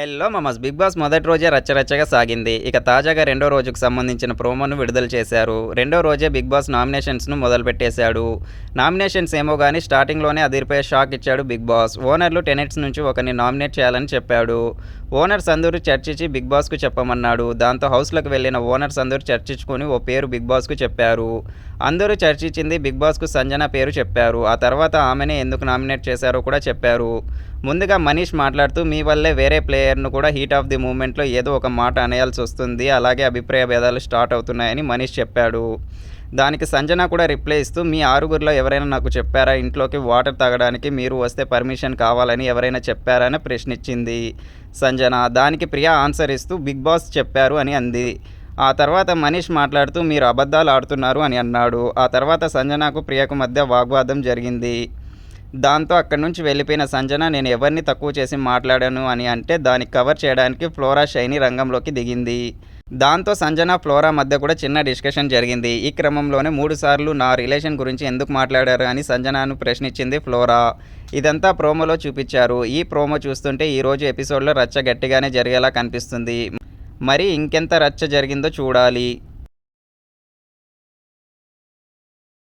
Hello మమస్ big boss మొదటి రోజే రచ్చరచ్చగా సాగింది. ఇక తాజాగా రెండో రోజుకు సంబంధించిన ప్రోమోను విడుదల చేశారు. రెండో రోజే బిగ్ బాస్ నామినేషన్స్ను మొదలుపెట్టేశాడు. నామినేషన్స్ ఏమో కానీ స్టార్టింగ్లోనే అదిరిపోయే షాక్ ఇచ్చాడు బిగ్ బాస్. ఓనర్లు టెనెట్స్ నుంచి ఒకరిని నామినేట్ చేయాలని చెప్పాడు. ఓనర్స్ అందరూ చర్చించి బిగ్ బాస్కు చెప్పమన్నాడు. దాంతో హౌస్లోకి వెళ్ళిన ఓనర్స్ అందరూ చర్చించుకొని ఓ పేరు బిగ్ బాస్కు చెప్పారు. అందరూ చర్చించింది బిగ్ బాస్కు సంజన పేరు చెప్పారు. ఆ తర్వాత ఆమెనే ఎందుకు నామినేట్ చేశారో కూడా చెప్పారు. ముందుగా మనీష్ మాట్లాడుతూ మీ వల్లే వేరే ప్లేయర్ను కూడా హీట్ ఆఫ్ ది మూమెంట్లో ఏదో ఒక మాట అనేయాల్సి వస్తుంది. అలాగే అభిప్రాయ భేదాలు స్టార్ట్ అవుతున్నాయని మనీష్ చెప్పాడు. దానికి సంజన కూడా రిప్లై ఇస్తూ మీ ఆరుగురిలో ఎవరైనా నాకు చెప్పారా? ఇంట్లోకి వాటర్ తాగడానికి మీరు వస్తే పర్మిషన్ కావాలని ఎవరైనా చెప్పారా? అని ప్రశ్నించింది సంజన. దానికి ప్రియా ఆన్సర్ ఇస్తూ బిగ్ బాస్ చెప్పారు అని అంది. ఆ తర్వాత మనీష్ మాట్లాడుతూ మీరు అబద్ధాలు ఆడుతున్నారు అని అన్నాడు. ఆ తర్వాత సంజనకు ప్రియకు మధ్య వాగ్వాదం జరిగింది. దాంతో అక్కడి నుంచి వెళ్ళిపోయిన సంజన నేను ఎవరిని తక్కువ చేసి మాట్లాడాను అని అంటే దాన్ని కవర్ చేయడానికి ఫ్లోరా షైని రంగంలోకి దిగింది. దాంతో సంజన ఫ్లోరా మధ్య కూడా చిన్న డిస్కషన్ జరిగింది. ఈ క్రమంలోనే మూడు సార్లు నా రిలేషన్ గురించి ఎందుకు మాట్లాడారు అని సంజనను ప్రశ్నించింది ఫ్లోరా. ఇదంతా ప్రోమోలో చూపించారు. ఈ ప్రోమో చూస్తుంటే ఈరోజు ఎపిసోడ్లో రచ్చ గట్టిగానే జరిగేలా కనిపిస్తుంది. మరి ఇంకెంత రచ్చ జరిగిందో చూడాలి.